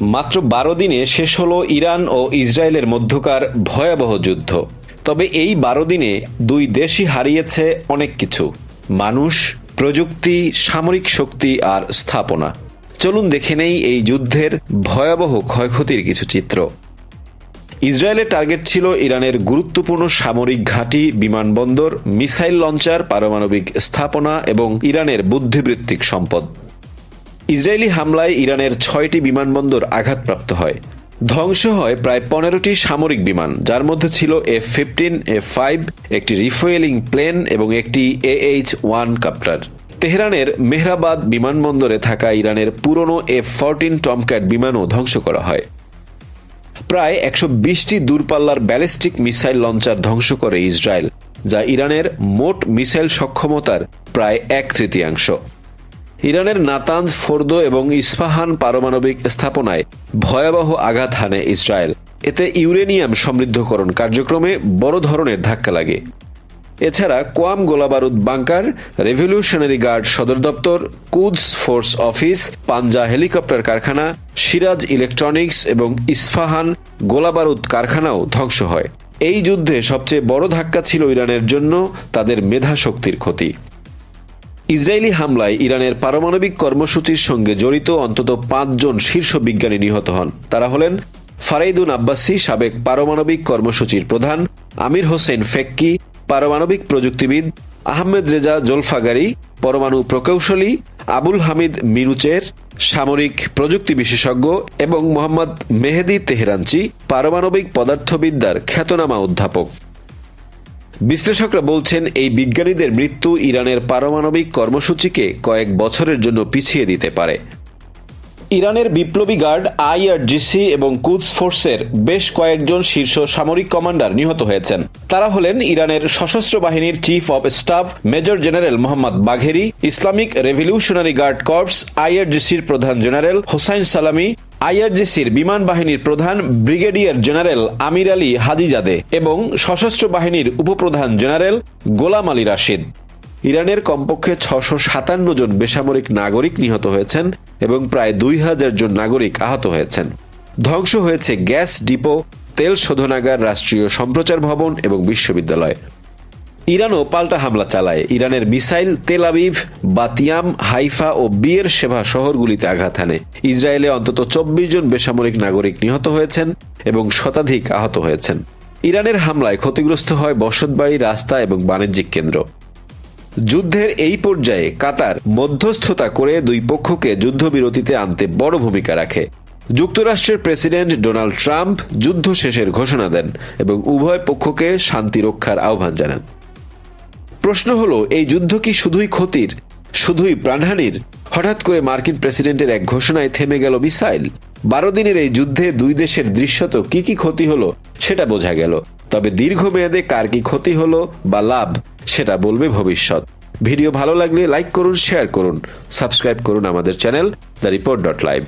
মাত্র বারো দিনে শেষ হলো ইরান ও ইসরায়েলের মধ্যকার ভয়াবহ যুদ্ধ। তবে এই বারো দিনে দুই দেশই হারিয়েছে অনেক কিছু, মানুষ, প্রযুক্তি, সামরিক শক্তি আর স্থাপনা। চলুন দেখে নেই এই যুদ্ধের ভয়াবহ ক্ষয়ক্ষতির কিছু চিত্র। ইসরায়েলের টার্গেট ছিল ইরানের গুরুত্বপূর্ণ সামরিক ঘাঁটি, বিমানবন্দর, মিসাইল লঞ্চার, পারমাণবিক স্থাপনা এবং ইরানের বুদ্ধিবৃত্তিক সম্পদ। ইসরায়েলি হামলায় ইরানের ছয়টি বিমানবন্দর আঘাতপ্রাপ্ত হয়। ধ্বংস হয় প্রায় পনেরোটি সামরিক বিমান, যার মধ্যে ছিল এফ ফিফটিন, এফ ফাইভ, একটি রিফুয়েলিং প্লেন এবং একটি এএইচ ওয়ান কাপ্টার। তেহরানের মেহরাবাদ বিমানবন্দরে থাকা ইরানের পুরনো এফ ফোরটিন টমক্যাট বিমানও ধ্বংস করা হয়। প্রায় একশো বিশটি দূরপাল্লার ব্যালিস্টিক মিসাইল লঞ্চার ধ্বংস করে ইসরায়েল, যা ইরানের মোট মিসাইল সক্ষমতার প্রায় এক তৃতীয়াংশ। ইরানের নাতাঞ্জ ফোর্দো এবং ইস্পাহান পারমাণবিক স্থাপনায় ভয়াবহ আঘাত হানে ইসরায়েল। এতে ইউরেনিয়াম সমৃদ্ধকরণ কার্যক্রমে বড় ধরনের ধাক্কা লাগে। এছাড়া কোয়াম গোলাবারুদ বাংকার, রেভলিউশনারি গার্ড সদর দপ্তর কুদস ফোর্স অফিস, পাঞ্জা হেলিকপ্টার কারখানা, সিরাজ ইলেকট্রনিক্স এবং ইস্ফাহান গোলাবারুদ কারখানাও ধ্বংস হয়। এই যুদ্ধে সবচেয়ে বড় ধাক্কা ছিল ইরানের জন্য তাদের মেধা শক্তির ক্ষতি। ইসরায়েলি হামলায় ইরানের পারমাণবিক কর্মসূচির সঙ্গে জড়িত অন্তত পাঁচজন শীর্ষ বিজ্ঞানী নিহত হন। তারা হলেন ফারাইদুন আব্বাসি, সাবেক পারমাণবিক কর্মসূচির প্রধান, আমির হোসেন ফেক্কি, পারমাণবিক প্রযুক্তিবিদ, আহমেদ রেজা জোলফাগারি, পরমাণু প্রকৌশলী, আবুল হামিদ মিরুচের, সামরিক প্রযুক্তি বিশেষজ্ঞ এবং মোহাম্মদ মেহেদি তেহরানচি, পারমাণবিক পদার্থবিদ্যার খ্যাতনামা অধ্যাপক। বিশ্লেষকরা বলছেন, এই বিজ্ঞানীদের মৃত্যু ইরানের পারমাণবিক কর্মসূচিকে কয়েক বছরের জন্য পিছিয়ে দিতে পারে। ইরানের বিপ্লবী গার্ড আইআরজিসি এবং কুদস ফোর্সের বেশ কয়েকজন শীর্ষ সামরিক কমান্ডার নিহত হয়েছেন। তারা হলেন ইরানের সশস্ত্র বাহিনীর chief of staff major general Mohammad Bagheri, Islamic Revolutionary Guard Corps আইআরজিসির প্রধান জেনারেল হোসাইন সালামি আইআরজিসির বিমান বাহিনীর প্রধান brigadier general Amir Ali Hajizadeh এবং সশস্ত্র বাহিনীর উপপ্রধান জেনারেল গোলাম আলী রাশিদ। ইরানের কমপক্ষে ছশো সাতান্ন জন বেসামরিক নাগরিক নিহত হয়েছেন এবং প্রায় দুই হাজার জন নাগরিক আহত হয়েছেন। ধ্বংস হয়েছে গ্যাস, ডিপো, তেল শোধনাগার, রাষ্ট্রীয় সম্প্রচার ভবন এবং বিশ্ববিদ্যালয়। ইরানও পাল্টা হামলা চালায়। ইরানের মিসাইল তেল আবিভ বাতিয়াম, হাইফা ও বিয়ের সেবা শহরগুলিতে আঘাত হানে। ইসরায়েলে অন্তত চব্বিশ জন বেসামরিক নাগরিক নিহত হয়েছেন এবং শতাধিক আহত হয়েছেন। ইরানের হামলায় ক্ষতিগ্রস্ত হয় বসতবাড়ি, রাস্তা এবং বাণিজ্যিক কেন্দ্র। যুদ্ধের এই পর্যায়ে কাতার মধ্যস্থতা করে দুই পক্ষকে যুদ্ধবিরতিতে আনতে বড় ভূমিকা রাখে। যুক্তরাষ্ট্রের প্রেসিডেন্ট ডোনাল্ড ট্রাম্প যুদ্ধ শেষের ঘোষণা দেন এবং উভয় পক্ষকে শান্তি রক্ষার আহ্বান জানান। প্রশ্ন হলো, এই যুদ্ধ কি শুধুই ক্ষতির, শুধুই প্রাণহানির? হঠাৎ করে মার্কিন প্রেসিডেন্টের এক ঘোষণায় থেমে গেল মিসাইল। বারো দিনের এই যুদ্ধে দুই দেশের দৃশ্যত কি কি ক্ষতি হলো, সেটা বোঝা গেল। তবে দীর্ঘমেয়াদে কার কি ক্ষতি হলো বা লাভ, সেটা বলবে ভবিষ্যৎ। ভিডিও ভালো লাগলে লাইক করুন, শেয়ার করুন, সাবস্ক্রাইব করুন আমাদের channel the report dot live.